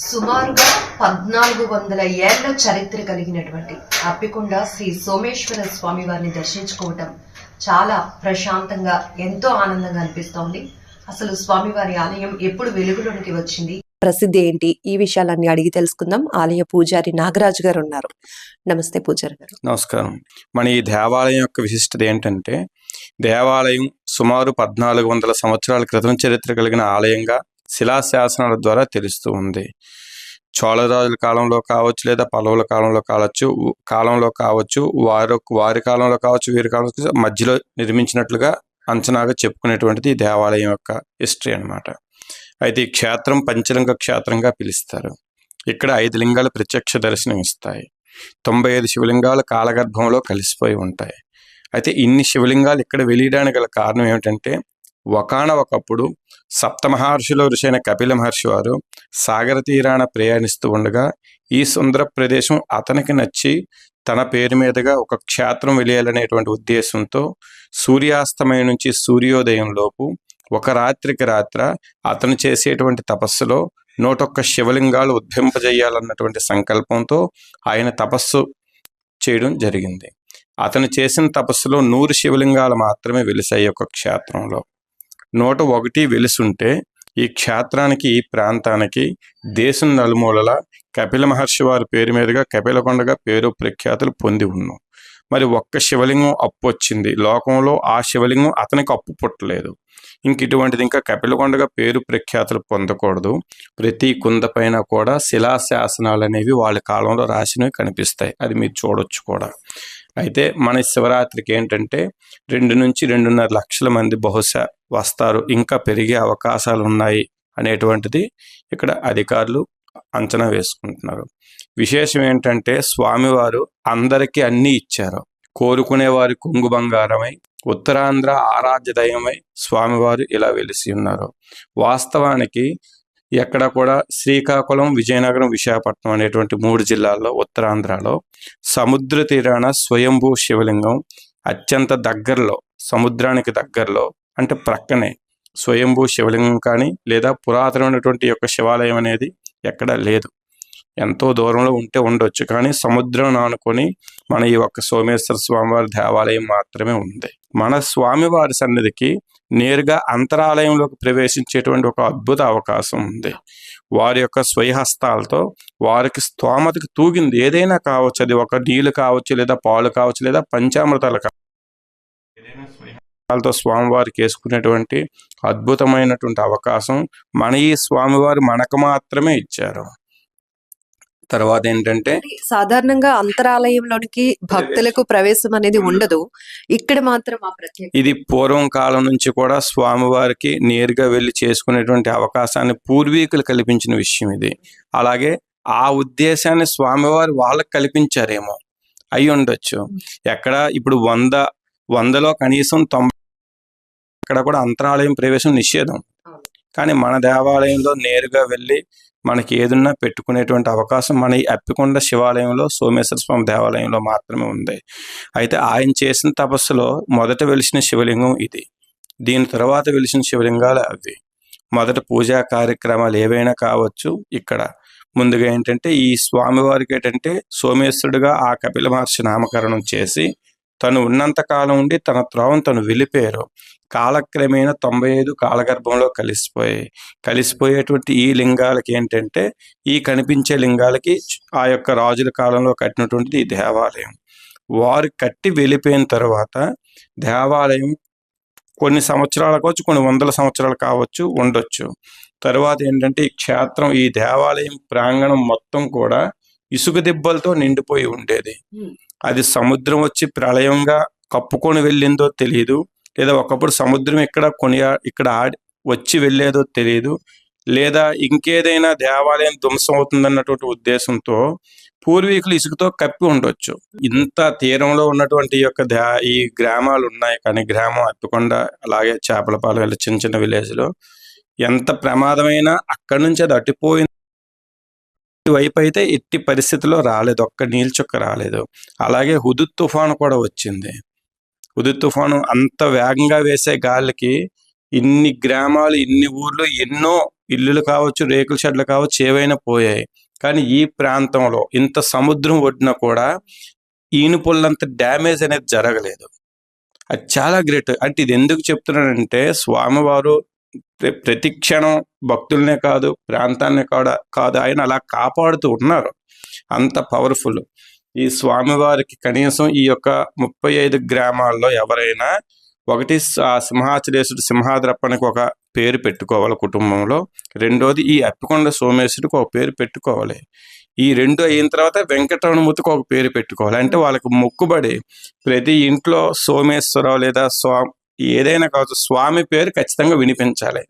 సుమారుగా పద్నాలుగు వందల ఏళ్ళ చరిత్ర కలిగినటువంటి అప్పికొండ శ్రీ సోమేశ్వర స్వామి వారిని దర్శించుకోవటం చాలా ప్రశాంతంగా ఎంతో ఆనందంగా అనిపిస్తోంది. అసలు స్వామివారి ఆలయం ఎప్పుడు వెలుగులోనికి వచ్చింది? ప్రసిద్ధి ఏంటి? ఈ విషయాలన్నీ అడిగి తెలుసుకుందాం. ఆలయ పూజారి నాగరాజు గారు ఉన్నారు. నమస్తే పూజారి గారు. నమస్కారం. మన ఈ దేవాలయం యొక్క విశిష్టత ఏంటంటే దేవాలయం సుమారు పద్నాలుగు వందల సంవత్సరాల క్రితం చరిత్ర కలిగిన ఆలయంగా శిలాశాసనాల ద్వారా తెలుస్తూ ఉంది. చోళరాజుల కాలంలో కావచ్చు లేదా పల్లవుల కాలంలో కావచ్చు కాలంలో కావచ్చు వారి వారి కాలంలో కావచ్చు వీరి కాలంలో మధ్యలో నిర్మించినట్లుగా అంచనాగా చెప్పుకునేటువంటిది ఈ దేవాలయం యొక్క హిస్టరీ అన్నమాట. అయితే ఈ క్షేత్రం పంచలింగ క్షేత్రంగా పిలుస్తారు. ఇక్కడ ఐదు లింగాలు ప్రత్యక్ష దర్శనం ఇస్తాయి. తొంభై ఐదు శివలింగాలు కాలగర్భంలో కలిసిపోయి ఉంటాయి. అయితే ఇన్ని శివలింగాలు ఇక్కడ వెలియడానికి గల కారణం ఏమిటంటే ఒకనొకప్పుడు సప్తమహర్షిలో ఋషైన కపిల మహర్షి వారు సాగర తీరాన ప్రయాణిస్తూ ఉండగా ఈ సుందర ప్రదేశం అతనికి నచ్చి తన పేరు మీదుగా ఒక క్షేత్రం వెలియాలనేటువంటి ఉద్దేశంతో సూర్యాస్తమయం నుంచి సూర్యోదయం లోపు ఒక రాత్రికి రాత్ర అతను చేసేటువంటి తపస్సులో నూటొక్క శివలింగాలు ఉద్భింపజేయాలన్నటువంటి సంకల్పంతో ఆయన తపస్సు చేయడం జరిగింది. అతను చేసిన తపస్సులో నూరు శివలింగాలు మాత్రమే వెలిసాయి ఒక క్షేత్రంలో. నూట ఒకటి వెలుసుంటే ఈ క్షేత్రానికి ఈ ప్రాంతానికి దేశం నలుమూలల కపిల మహర్షి వారి పేరు మీదుగా కపిలకొండగా పేరు ప్రఖ్యాతులు పొంది ఉన్నాం. మరి ఒక్క శివలింగం అప్పు వచ్చింది. లోకంలో ఆ శివలింగం అతనికి అప్పు పుట్టలేదు. ఇంక ఇటువంటిది ఇంకా కపిలకొండగా పేరు ప్రఖ్యాతులు పొందకూడదు. ప్రతి కుంద పైన కూడా శిలాశాసనాలు అనేవి వాళ్ళ కాలంలో రాసినవి కనిపిస్తాయి. అది మీరు చూడొచ్చు కూడా. అయితే మన శివరాత్రికి ఏంటంటే రెండు నుంచి రెండున్నర లక్షల మంది బహుశా వస్తారు. ఇంకా పెరిగే అవకాశాలు ఉన్నాయి అనేటువంటిది ఇక్కడ అధికారులు అంచనా వేసుకుంటున్నారు. విశేషం ఏంటంటే స్వామివారు అందరికీ అన్నీ ఇచ్చారు. కోరుకునే వారి కొంగు బంగారమై ఉత్తరాంధ్ర ఆరాధ్య దైవమై స్వామివారు ఇలా వెలిసి ఉన్నారు. వాస్తవానికి ఎక్కడ కూడా శ్రీకాకుళం విజయనగరం విశాఖపట్నం అనేటువంటి మూడు జిల్లాల్లో ఉత్తరాంధ్రలో సముద్ర తీరాన స్వయంభూ శివలింగం అత్యంత దగ్గరలో సముద్రానికి దగ్గరలో అంటే ప్రక్కనే స్వయంభూ శివలింగం కానీ లేదా పురాతనమైనటువంటి యొక్క శివాలయం అనేది ఎక్కడా లేదు. ఎంతో దూరంలో ఉంటే ఉండొచ్చు కానీ సముద్రం ఆనుకొని మన ఈ ఒక్క సోమేశ్వర స్వామివారి దేవాలయం మాత్రమే ఉంది. మన స్వామివారి సన్నిధికి నేరుగా అంతరాలయంలోకి ప్రవేశించేటువంటి ఒక అద్భుత అవకాశం ఉంది. వారి యొక్క స్వయహస్తాలతో వారికి స్తోమతకి తూగింది ఏదైనా కావచ్చు. అది ఒక నీళ్ళు కావచ్చు లేదా పాలు కావచ్చు లేదా పంచామృతాలు కావచ్చు స్వయహస్తాలతో స్వామివారికి వేసుకునేటువంటి అద్భుతమైనటువంటి అవకాశం మన ఈ స్వామివారు మనకు మాత్రమే ఇచ్చారు. తర్వాత ఏంటంటే సాధారణంగా అంతరాలయంలోనికి భక్తులకు ప్రవేశం అనేది ఉండదు. ఇక్కడ మాత్రం ఇది పూర్వం కాలం నుంచి కూడా స్వామివారికి నేరుగా వెళ్ళి చేసుకునేటువంటి అవకాశాన్ని పూర్వీకులు కల్పించిన విషయం ఇది. అలాగే ఆ ఉద్దేశాన్ని స్వామివారు వాళ్ళకి కల్పించారేమో. అయి ఉండొచ్చు ఎక్కడ ఇప్పుడు వంద వందలో కనీసం తొంభై అక్కడ కూడా అంతరాలయం ప్రవేశం నిషేధం. కానీ మన దేవాలయంలో నేరుగా వెళ్ళి మనకి ఏదున్నా పెట్టుకునేటువంటి అవకాశం మన ఈ అప్పికొండ శివాలయంలో సోమేశ్వర స్వామి దేవాలయంలో మాత్రమే ఉంది. అయితే ఆయన చేసిన తపస్సులో మొదట వెలిసిన శివలింగం ఇది. దీని తర్వాత వెలిసిన శివలింగాలు అవి. మొదట పూజా కార్యక్రమాలు ఏవైనా కావచ్చు ఇక్కడ. ముందుగా ఏంటంటే ఈ స్వామివారికి ఏంటంటే సోమేశ్వరుడుగా ఆ కపిల మహర్షి నామకరణం చేసి తను ఉన్నంత కాలం ఉండి తన త్రోవను తను వెళ్ళిపోయారు కాలక్రమేణా తొంభై ఐదు కాలగర్భంలో కలిసిపోయాయి కలిసిపోయేటువంటి ఈ లింగాలకి ఏంటంటే ఈ కనిపించే లింగాలకి ఆ యొక్క రాజుల కాలంలో కట్టినటువంటిది ఈ దేవాలయం. వారు కట్టి వెళ్ళిపోయిన తర్వాత దేవాలయం కొన్ని సంవత్సరాలు కావచ్చు కొన్ని వందల సంవత్సరాలు కావచ్చు ఉండొచ్చు. తర్వాత ఏంటంటే ఈ క్షేత్రం ఈ దేవాలయం ప్రాంగణం మొత్తం కూడా ఇసుక దిబ్బలతో నిండిపోయి ఉండేది. అది సముద్రం వచ్చి ప్రళయంగా కప్పుకొని వెళ్ళిందో తెలియదు లేదా ఒకప్పుడు సముద్రం ఇక్కడ కొనియా ఇక్కడ ఆడి వచ్చి వెళ్ళేదో తెలియదు లేదా ఇంకేదైనా దేవాలయం ధ్వంసం అవుతుందన్నటువంటి ఉద్దేశంతో పూర్వీకులు ఇసుకతో కప్పి ఉండొచ్చు. ఇంత తీరంలో ఉన్నటువంటి యొక్క ఈ గ్రామాలు ఉన్నాయి కానీ గ్రామం అత్తుకొండ అలాగే చేపలపాలెం ఇలా చిన్న చిన్న విలేజ్లో ఎంత ప్రమాదమైనా అక్కడి నుంచి అది అట్టిపోయిన వైపు అయితే ఎట్టి పరిస్థితిలో రాలేదు. ఒక్క నీళ్ళ చుక్క రాలేదు. అలాగే హుదుత్ తుఫాను కూడా వచ్చింది. హుదుత్ తుఫాను అంత వేగంగా వేసే గాలికి ఇన్ని గ్రామాలు ఇన్ని ఊర్లు ఎన్నో ఇల్లులు కావచ్చు రేకుల షెడ్లు కావచ్చు ఏవైనా పోయాయి. కానీ ఈ ప్రాంతంలో ఇంత సముద్రం ఒడ్డున కూడా ఈనుపుల్లంత డ్యామేజ్ అనేది జరగలేదు. అది చాలా గ్రేట్. అంటే ఇది ఎందుకు చెప్తున్నానంటే స్వామివారు ప్రతి క్షణం భక్తులనే కాదు ప్రాంతాన్ని కూడా కాదు ఆయన అలా కాపాడుతూ ఉన్నారు. అంత పవర్ఫుల్ ఈ స్వామివారికి కనీసం ఈ యొక్క ముప్పై ఐదు గ్రామాల్లో ఎవరైనా ఒకటి స- ఆ సింహాద్రప్పనికి ఒక పేరు పెట్టుకోవాలి కుటుంబంలో. రెండోది ఈ అప్పికొండ సోమేశ్వరుడికి ఒక పేరు పెట్టుకోవాలి. ఈ రెండు అయిన తర్వాత వెంకటరమణమూర్తికి ఒక పేరు పెట్టుకోవాలి. అంటే వాళ్ళకి మొక్కుబడి ప్రతి ఇంట్లో సోమేశ్వరరావు లేదా స్వామి ఏదైనా కావచ్చు స్వామి పేరు ఖచ్చితంగా వినిపించాలి.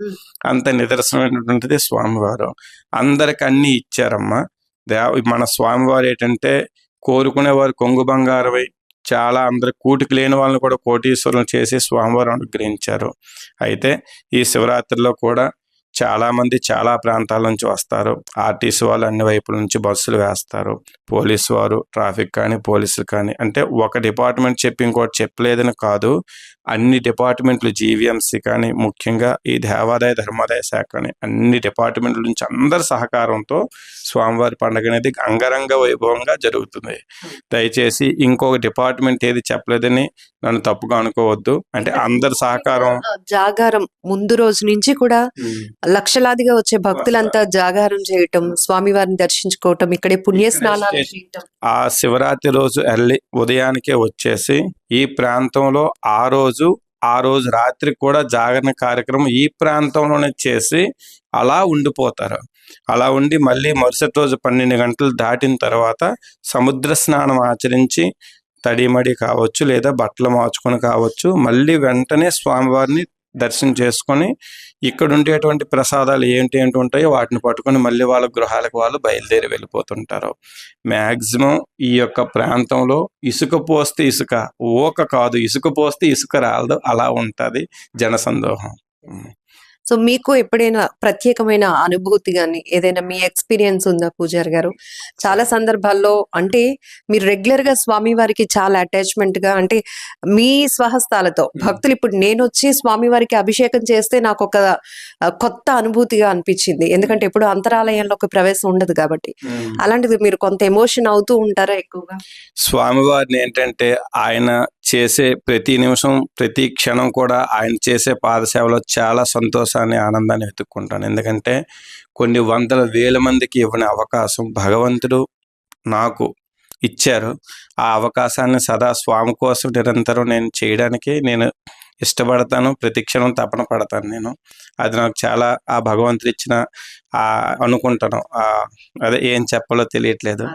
అంత నిదర్శనమైనటువంటిది స్వామివారు. అందరికి అన్ని ఇచ్చారమ్మా. దేవ మన స్వామివారు ఏంటంటే కోరుకునే వారు కొంగు బంగారమై చాలా అందరి కూటికి లేని వాళ్ళని కూడా కోటీశ్వరులు చేసి స్వామివారు అనుగ్రహించారు. అయితే ఈ శివరాత్రిలో కూడా చాలా మంది చాలా ప్రాంతాల నుంచి వస్తారు. ఆర్టీసీ వాళ్ళు అన్ని వైపుల నుంచి బస్సులు వేస్తారు. పోలీసు వారు ట్రాఫిక్ కానీ పోలీసులు కానీ అంటే ఒక డిపార్ట్మెంట్ చెప్పి ఇంకోటి చెప్పలేదని కాదు. అన్ని డిపార్ట్మెంట్లు జీవీఎంసీ కానీ ముఖ్యంగా ఈ దేవాదాయ ధర్మాదాయ శాఖ కానీ అన్ని డిపార్ట్మెంట్ల నుంచి అందరి సహకారంతో స్వామివారి పండుగ అనేది అంగరంగ వైభవంగా జరుగుతుంది. దయచేసి ఇంకొక డిపార్ట్మెంట్ ఏది చెప్పలేదని నన్ను తప్పుగా అనుకోవద్దు. అంటే అందరి సహకారం జాగారం ముందు రోజు నుంచి కూడా లక్షలాదిగా వచ్చే భక్తులంతా జాగారం చేయటం స్వామివారిని దర్శించుకోవటం ఇక్కడే పుణ్య స్నానాలు చేయటం. ఆ శివరాత్రి రోజు ఎర్లీ ఉదయానికే వచ్చేసి ఈ ప్రాంతంలో ఆ రోజు ఆ రోజు రాత్రి కూడా జాగరణ కార్యక్రమం ఈ ప్రాంతంలోనే చేసి అలా ఉండిపోతారు. అలా ఉండి మళ్ళీ మరుసటి రోజు పన్నెండు గంటలు దాటిన తర్వాత సముద్ర స్నానం ఆచరించి తడిమడి కావచ్చు లేదా బట్టలు మార్చుకొని కావచ్చు మళ్ళీ వెంటనే స్వామివారిని దర్శనం చేసుకొని ఇక్కడ ఉండేటువంటి ప్రసాదాలు ఏంటి ఏంటి ఉంటాయో వాటిని పట్టుకొని మళ్ళీ వాళ్ళ గృహాలకు వాళ్ళు బయలుదేరి వెళ్ళిపోతుంటారు. మ్యాక్సిమం ఈ యొక్క ప్రాంతంలో ఇసుక పోస్తే ఇసుక ఓక కాదు ఇసుక పోస్తే ఇసుక రాలదు అలా ఉంటది జనసందోహం. సో మీకు ఎప్పుడైనా ప్రత్యేకమైన అనుభూతి కానీ ఏదైనా మీ ఎక్స్పీరియన్స్ ఉందా పూజారి గారు? చాలా సందర్భాల్లో అంటే మీరు రెగ్యులర్గా స్వామి వారికి చాలా అటాచ్మెంట్గా అంటే మీ స్వహస్తాలతో భక్తులు ఇప్పుడు నేను వచ్చి స్వామి వారికి అభిషేకం చేస్తే నాకు ఒక కొత్త అనుభూతిగా అనిపించింది. ఎందుకంటే ఎప్పుడు అంతరాలయంలోకి ప్రవేశం ఉండదు కాబట్టి. అలాంటిది మీరు కొంత ఎమోషన్ అవుతూ ఉంటారా ఎక్కువగా? స్వామివారిని ఏంటంటే ఆయన చేసే ప్రతి నిమిషం ప్రతి క్షణం కూడా ఆయన చేసే పాదసేవలో చాలా సంతోషాన్ని ఆనందాన్ని వెతుక్కుంటాను. ఎందుకంటే కొన్ని వందల వేల మందికి ఇవ్వని అవకాశం భగవంతుడు నాకు ఇచ్చారు. ఆ అవకాశాన్ని సదా స్వామి కోసం నిరంతరం నేను చేయడానికి నేను ఇష్టపడతాను ప్రతిక్షణం తపన పడతాను నేను. అది నాకు చాలా ఆ భగవంతుడు ఇచ్చిన ఆ అనుకుంటాను. ఆ అదే ఏం చెప్పాలో తెలియట్లేదు.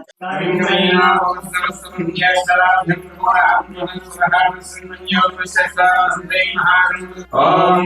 ఓం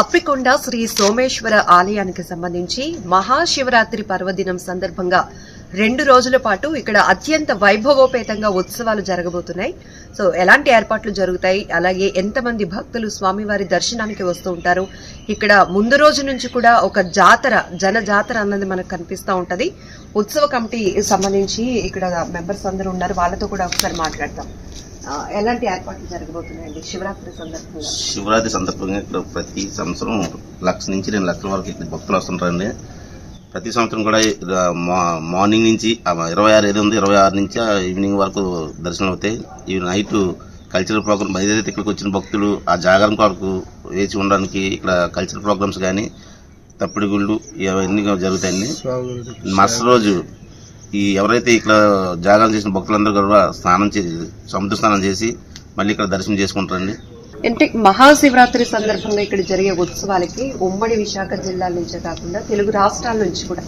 అప్పికొండ శ్రీ సోమేశ్వర ఆలయానికి సంబంధించి మహాశివరాత్రి పర్వదినం సందర్భంగా రెండు రోజుల పాటు ఇక్కడ అత్యంత వైభవోపేతంగా ఉత్సవాలు జరగబోతున్నాయి. సో ఎలాంటి ఏర్పాట్లు జరుగుతాయి? అలాగే ఎంతమంది భక్తులు స్వామివారి దర్శనానికి వస్తూ ఉంటారు? ఇక్కడ ముందు రోజు నుంచి కూడా ఒక జాతర జన జాతర అన్నది మనకు కనిపిస్తూ ఉంటది. ఉత్సవ కమిటీ సంబంధించి ఇక్కడ మెంబర్స్ అందరూ ఉన్నారు. వాళ్ళతో కూడా ఒకసారి మాట్లాడతాం ఎలాంటి ఏర్పాట్లు జరగబోతున్నాయండి శివరాత్రి సందర్భంగా? శివరాత్రి సందర్భంగా ఇక్కడ ప్రతి సంవత్సరం లక్ష నుంచి రెండు లక్షల వరకు భక్తులు వస్తుంటారండి. ప్రతి సంవత్సరం కూడా మా- మార్నింగ్ నుంచి ఆ ఇరవై ఆరు ఏది ఉంది ఇరవై ఆరు నుంచి ఆ ఈవినింగ్ వరకు దర్శనం అవుతాయి. ఈ నైట్ కల్చరల్ ప్రోగ్రామ్ ఏదైతే ఇక్కడికి వచ్చిన భక్తులు ఆ జాగరణ కొరకు వేచి ఉండడానికి ఇక్కడ కల్చరల్ ప్రోగ్రామ్స్ కానీ తప్పిడి గుళ్ళు ఇవన్నీ జరుగుతాయండి. మరుసటి రోజు ఈ ఎవరైతే ఇక్కడ జాగారం చేసిన భక్తులందరూ కూడా స్నానం చేసి సముద్ర స్నానం చేసి మళ్ళీ ఇక్కడ దర్శనం చేసుకుంటారండి. అంటే మహాశివరాత్రి సందర్భంగా ఇక్కడ జరిగే ఉత్సవాలకి ఉమ్మడి విశాఖ జిల్లాల నుంచే కాకుండా తెలుగు రాష్ట్రాల నుంచి కూడా.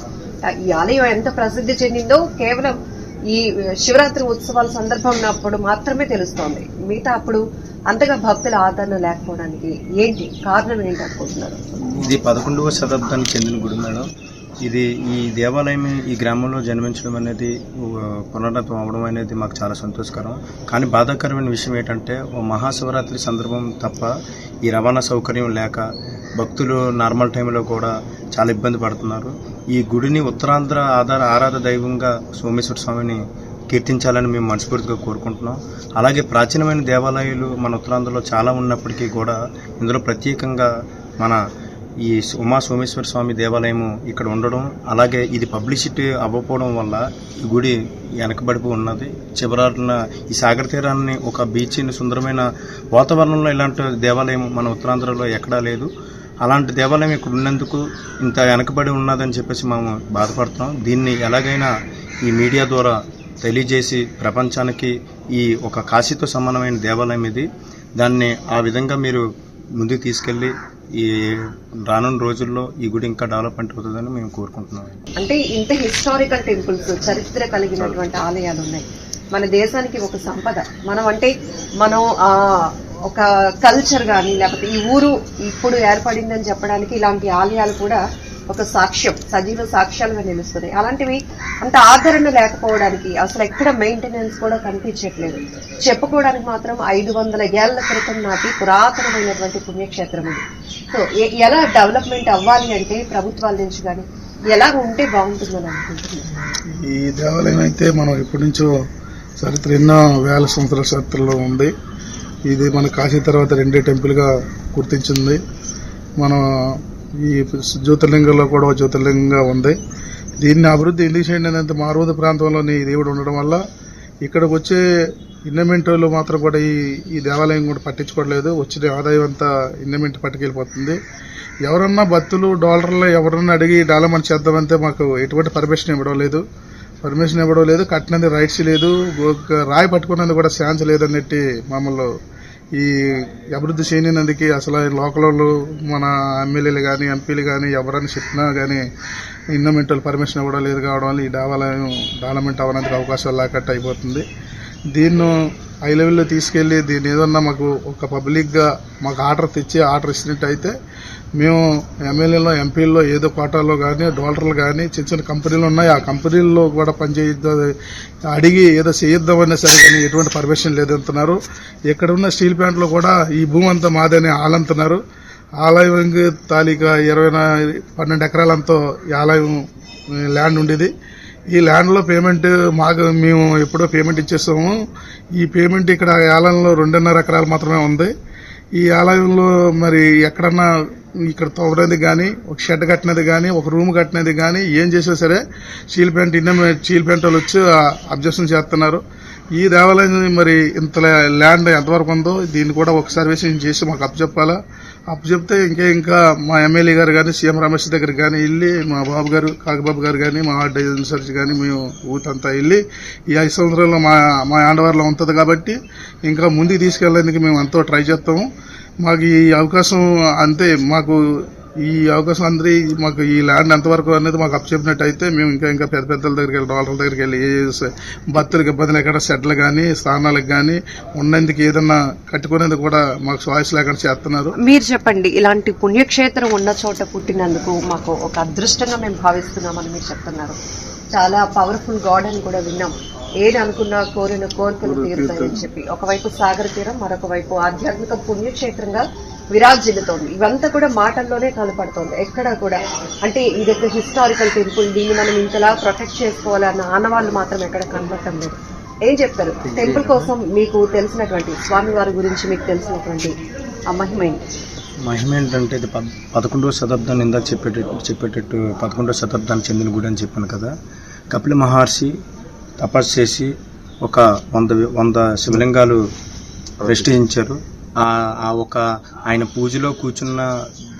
ఈ ఆలయం ఎంత ప్రసిద్ధి చెందిందో కేవలం ఈ శివరాత్రి ఉత్సవాల సందర్భం అప్పుడు మాత్రమే తెలుస్తోంది. మిగతా అప్పుడు అంతగా భక్తుల ఆదరణ లేకపోవడానికి ఏంటి కారణం ఏంటి అనుకుంటున్నారు? ఇది పదకొండవ శతాబ్దానికి చెందిన గుడి మేడం. ఇది ఈ దేవాలయం ఈ గ్రామంలో జన్మించడం అనేది పునరత్వం పునరుద్ధం అనేది మాకు చాలా సంతోషకరం. కానీ బాధాకరమైన విషయం ఏంటంటే ఓ మహాశివరాత్రి సందర్భం తప్ప ఈ రవాణా సౌకర్యం లేక భక్తులు నార్మల్ టైంలో కూడా చాలా ఇబ్బంది పడుతున్నారు. ఈ గుడిని ఉత్తరాంధ్ర ఆధార ఆరాధ దైవంగా సోమేశ్వర స్వామిని కీర్తించాలని మేము మనస్ఫూర్తిగా కోరుకుంటున్నాం. అలాగే ప్రాచీనమైన దేవాలయాలు మన ఉత్తరాంధ్రలో చాలా ఉన్నప్పటికీ కూడా ఇందులో ప్రత్యేకంగా మన ఈ ఉమా సోమేశ్వర స్వామి దేవాలయము ఇక్కడ ఉండడం అలాగే ఇది పబ్లిసిటీ అవ్వకపోవడం వల్ల ఈ గుడి వెనకబడిపో ఉన్నది. చివరాన ఈ సాగర తీరాన్ని ఒక బీచ్ని సుందరమైన వాతావరణంలో ఇలాంటి దేవాలయం మన ఉత్తరాంధ్రలో ఎక్కడా లేదు. అలాంటి దేవాలయం ఇక్కడ ఉన్నందుకు ఇంత వెనకబడి ఉన్నదని చెప్పేసి మేము బాధపడుతున్నాం దీన్ని ఎలాగైనా ఈ మీడియా ద్వారా తెలియజేసి ప్రపంచానికి ఈ ఒక కాశీతో సమానమైన దేవాలయం ఇది. దాన్ని ఆ విధంగా మీరు ముందుకు తీసుకెళ్ళి ఈ రానున్న రోజుల్లో ఈ గుడి ఇంకా డెవలప్మెంట్ అవుతుందని మేము కోరుకుంటున్నాం. అంటే ఇంత హిస్టారికల్ టెంపుల్స్ చరిత్ర కలిగినటువంటి ఆలయాలు ఉన్నాయి మన దేశానికి ఒక సంపద. మనం అంటే మనం ఆ ఒక కల్చర్ కానీ లేకపోతే ఈ ఊరు ఇప్పుడు ఏర్పడిందని చెప్పడానికి ఇలాంటి ఆలయాలు కూడా ఒక సాక్ష్యం సజీవ సాక్ష్యాలుగా నిలుస్తున్నాయి. అలాంటివి అంత ఆదరణ లేకపోవడానికి అసలు ఎక్కడ మెయింటెనెన్స్ కూడా కనిపించట్లేదు. చెప్పుకోవడానికి మాత్రం ఐదు వందల ఏళ్ళ క్రితం నాటి పురాతనమైనటువంటి పుణ్యక్షేత్రం ఇది. సో ఎలా డెవలప్మెంట్ అవ్వాలి అంటే ప్రభుత్వాల నుంచి కానీ ఎలా ఉంటే బాగుంటుందని అనుకుంటున్నాను ఈ దేవాలయం అయితే మనం ఇప్పటి నుంచో చరిత్ర ఎన్నో వేల సంవత్సరాల చరిత్రలో ఉంది. ఇది మన కాశీ తర్వాత రెండే టెంపుల్గా గుర్తించింది. మన ఈ జ్యోతిర్లింగంలో కూడా ఒక జ్యోతిర్లింగంగా ఉంది. దీన్ని అభివృద్ధి ఎందుకు చేయండి అంటే మారువద ప్రాంతంలోని దేవుడు ఉండడం వల్ల ఇక్కడికి వచ్చే ఇన్నమెంటోలు మాత్రం కూడా ఈ ఈ దేవాలయం కూడా పట్టించుకోవట్లేదు. వచ్చిన ఆదాయం అంతా ఇన్నమెంట్ పట్టుకెళ్ళిపోతుంది. ఎవరన్నా భక్తులు డాలర్లు ఎవరన్నా అడిగి డెవలప్మెంట్ చేద్దామంటే మాకు ఎటువంటి పర్మిషన్ ఇవ్వడం లేదు. పర్మిషన్ ఇవ్వడం లేదు. కట్టినది రైట్స్ లేదు. రాయి పట్టుకున్నది కూడా ఛాన్స్ లేదన్నట్టు మమ్మల్ని ఈ అభివృద్ధి చేయనందుకు అసలు లోకల్ వాళ్ళు మన ఎమ్మెల్యేలు కానీ ఎంపీలు కానీ ఎవరైనా చెప్పినా కానీ ఇన్నమెంటల్ పర్మిషన్ ఇవ్వడం లేదు కావడం వల్ల ఈ దేవాలయం డెవలప్మెంట్ అవ్వడానికి అవకాశాలు లేకట్టు అయిపోతుంది. దీన్ని హై లెవెల్లో తీసుకెళ్ళి దీన్ని ఏదన్నా మాకు ఒక పబ్లిక్గా మాకు ఆర్డర్ తెచ్చి ఆర్డర్ ఇచ్చినట్టు అయితే మేము ఎమ్మెల్యేలో ఎంపీల్లో ఏదో కోటాలో కానీ డోలర్లు కానీ చిన్న చిన్న కంపెనీలు ఉన్నాయి. ఆ కంపెనీల్లో కూడా పనిచేయద్దు అడిగి ఏదో చేయొద్దామన్నా సరే కానీ ఎటువంటి పర్మిషన్ లేదంటున్నారు ఇక్కడ ఉన్న స్టీల్ ప్లాంట్లో కూడా ఈ భూమి అంతా మాదని ఆలంతున్నారు ఆలయం తాలూకా ఇరవై పన్నెండు ఎకరాలంతో ఈ ఆలయం ల్యాండ్ ఉండేది. ఈ ల్యాండ్లో పేమెంట్ మాకు మేము ఎప్పుడో పేమెంట్ ఇచ్చేస్తాము ఈ పేమెంట్ ఇక్కడ ఆలయంలో రెండున్నర ఎకరాలు మాత్రమే ఉంది. ఈ ఆలయంలో మరి ఎక్కడన్నా ఇక్కడ తవ్వడానికి కానీ ఒక షెడ్ కట్టినది కానీ ఒక రూమ్ కట్టినది కానీ ఏం చేసినా సరే చీల్ పెయింట్ ఇన్న చీల్ ప్యాంట్ వాళ్ళు వచ్చి అబ్జెక్షన్ చేస్తున్నారు. ఈ దేవాలయం మరి ఇంత ల్యాండ్ ఎంతవరకు ఉందో దీన్ని కూడా ఒక సర్వేషన్ చేసి మాకు అప్పచెప్పాలా? అప్పచెప్తే ఇంకా ఇంకా మా ఎమ్మెల్యే గారు కానీ సీఎం రమేష్ దగ్గర కానీ వెళ్ళి మా బాబు గారు కాకబాబు గారు కానీ మా ఆర్ట్ ఇన్ఛార్జ్ కానీ మేము ఊతంతా వెళ్ళి ఈ ఐదు సంవత్సరాల్లో మా మా ఆండవారిలో ఉంటుంది కాబట్టి ఇంకా ముందుకు తీసుకెళ్ళడానికి మేము ఎంతో ట్రై చేస్తాము. మాకు ఈ అవకాశం అంతే మాకు ఈ అవకాశం అందరి మాకు ఈ ల్యాండ్ ఎంతవరకు అనేది మాకు అప్పచెప్పినట్టు అయితే మేము ఇంకా ఇంకా పెద్ద పెద్దల దగ్గరికి వెళ్ళి డాలర్ల దగ్గరికి వెళ్ళి ఏ భక్తులకు ఇబ్బంది లేకుండా సెట్లు కానీ స్థానాలకు కానీ ఉన్నందుకు ఏదన్నా కట్టుకునేందుకు కూడా మాకు చాయిస్ లేకుండా చేస్తున్నారు. మీరు చెప్పండి ఇలాంటి పుణ్యక్షేత్రం ఉన్న చోట పుట్టినందుకు మాకు ఒక అదృష్టంగా మేము భావిస్తున్నామని మీరు చెప్తున్నారు. చాలా పవర్ఫుల్ గాడ్ అని కూడా విన్నాం. ఏది అనుకున్నా కోరిన కోరికలు తీరుతాయని చెప్పి. ఒకవైపు సాగర తీరం మరొక వైపు ఆధ్యాత్మిక పుణ్యక్షేత్రంగా విరాజిల్లుతోంది ఇవంతా కూడా మాటల్లోనే కనపడుతోంది ఎక్కడ కూడా. అంటే ఇది ఒక హిస్టారికల్ టెంపుల్ దీన్ని మనం ఇంతలా ప్రొటెక్ట్ చేసుకోవాలన్న ఆనవాళ్ళు మాత్రం ఎక్కడ కనపడటం లేదు. ఏం చెప్తారు? టెంపుల్ కోసం మీకు తెలిసినటువంటి స్వామివారి గురించి మీకు తెలిసినటువంటి ఆ మహిమ? మహిమ ఏంటంటే ఇది పద్ పదకొండవ శతాబ్దాన్ని ఇందాక చెప్పేటట్టు చెప్పేటట్టు పదకొండవ శతాబ్దానికి చెందిన గుడి అని చెప్పాను కదా. కపిల మహర్షి తపస్సు చేసి ఒక వంద వంద శివలింగాలు ప్రతిష్ఠించారు. ఆ ఆ ఒక ఆయన పూజలో కూర్చున్న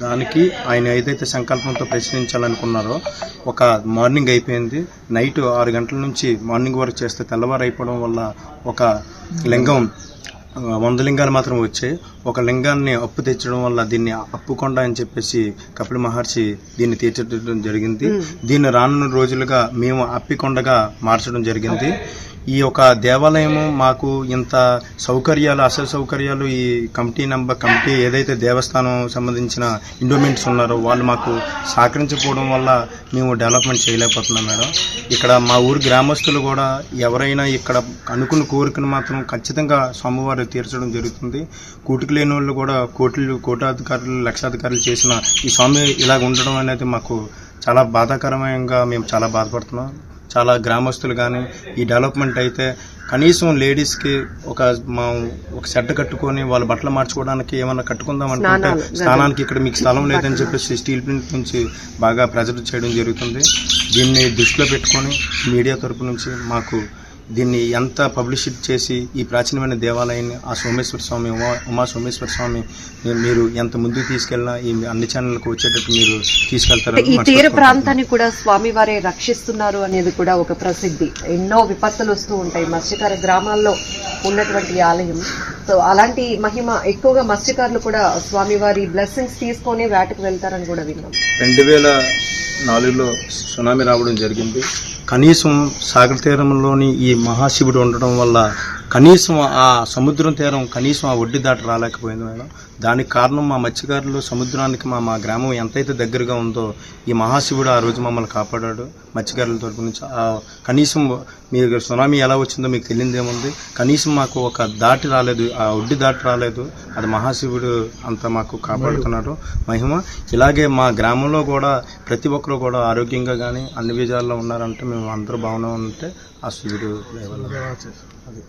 దానికి ఆయన ఏదైతే సంకల్పంతో ప్రశ్నించాలనుకున్నారో ఒక మార్నింగ్ అయిపోయింది. నైట్ ఆరు గంటల నుంచి మార్నింగ్ వరకు చేస్తే తెల్లవారు అయిపోవడం వల్ల ఒక లింగం వంద లింగాలు మాత్రం వచ్చాయి. ఒక లింగాన్ని అప్పు తెచ్చడం వల్ల దీన్ని అప్పుకొండ అని చెప్పేసి కపిల మహర్షి దీన్ని తీర్చడం జరిగింది. దీన్ని రానున్న రోజులుగా మేము అప్పికొండగా మార్చడం జరిగింది. ఈ యొక్క దేవాలయము మాకు ఇంత సౌకర్యాలు అసలు సౌకర్యాలు ఈ కమిటీ నంబర్ కమిటీ ఏదైతే దేవస్థానం సంబంధించిన ఇండోమెంట్స్ ఉన్నారో వాళ్ళు మాకు సహకరించకపోవడం వల్ల మేము డెవలప్మెంట్ చేయలేకపోతున్నాం మేడం. ఇక్కడ మా ఊరు గ్రామస్తులు కూడా ఎవరైనా ఇక్కడ అనుకున్న కోరికను మాత్రం ఖచ్చితంగా స్వామివారు తీర్చడం జరుగుతుంది. కూటికి లేని వాళ్ళు కూడా కోట్లు కోటాధికారులు లక్షాధికారులు చేసిన ఈ స్వామి ఇలాగ ఉండడం అనేది మాకు చాలా బాధాకరంగా మేము చాలా బాధపడుతున్నాం. చాలా గ్రామస్తులు కానీ ఈ డెవలప్మెంట్ అయితే కనీసం లేడీస్కి ఒక మా ఒక షెడ్ కట్టుకొని వాళ్ళ బట్టలు మార్చుకోవడానికి ఏమన్నా కట్టుకుందాం అనుకుంటే. స్నానానికి ఇక్కడ మీకు స్థలం లేదని చెప్పేసి స్టీల్ ప్రింట్ నుంచి బాగా ప్రెజర్ చేయడం జరుగుతుంది దీన్ని దృష్టిలో పెట్టుకొని మీడియా తరపు నుంచి మాకు దీన్ని ఎంత పబ్లిసిటీ చేసి ఈ ప్రాచీనమైన దేవాలయాన్ని ఆ సోమేశ్వర స్వామి ఉమా ఉమా సోమేశ్వర స్వామి మీరు ఎంత ముందుకు తీసుకెళ్ళినా ఈ అన్ని ఛానళ్ళకు వచ్చేటట్టు మీరు తీసుకెళ్తారని ఈ తీర ప్రాంతాన్ని కూడా స్వామివారే రక్షిస్తున్నారు అనేది కూడా ఒక ప్రసిద్ధి. ఎన్నో విపత్తులు వస్తూ ఉంటాయి. మత్స్యకార గ్రామాల్లో ఉన్నటువంటి ఆలయం. సో అలాంటి మహిమ ఎక్కువగా మత్స్యకారులు కూడా స్వామివారి బ్లెస్సింగ్స్ తీసుకొని వేటకు వెళ్తారని కూడా విన్నాం. రెండు వేల నాలుగులో సునామీ రావడం జరిగింది. కనీసం సాగర తీరంలోని ఈ మహాశివుడు ఉండడం వల్ల కనీసం ఆ సముద్రం తీరం కనీసం ఆ ఒడ్డు దాటి రాలేకపోయింది మేడం. దానికి కారణం మా మత్స్యకారులు సముద్రానికి మా మా గ్రామం ఎంతైతే దగ్గరగా ఉందో ఈ మహాశివుడు ఆ రోజు మమ్మల్ని కాపాడాడు మత్స్యకారుల తరపు నుంచి. ఆ కనీసం మీరు సునామీ ఎలా వచ్చిందో మీకు తెలియదేముంది. కనీసం మాకు ఒక దాటి రాలేదు ఆ ఒడ్డు దాటి రాలేదు. అది మహాశివుడు అంత మాకు కాపాడుతున్నాడు. మహిమ. ఇలాగే మా గ్రామంలో కూడా ప్రతి ఒక్కరు కూడా ఆరోగ్యంగా కానీ అన్ని విజయాల్లో ఉన్నారంటే మేము అందరూ బాగున్నా ఉంటే ఆ శివుడు. అది.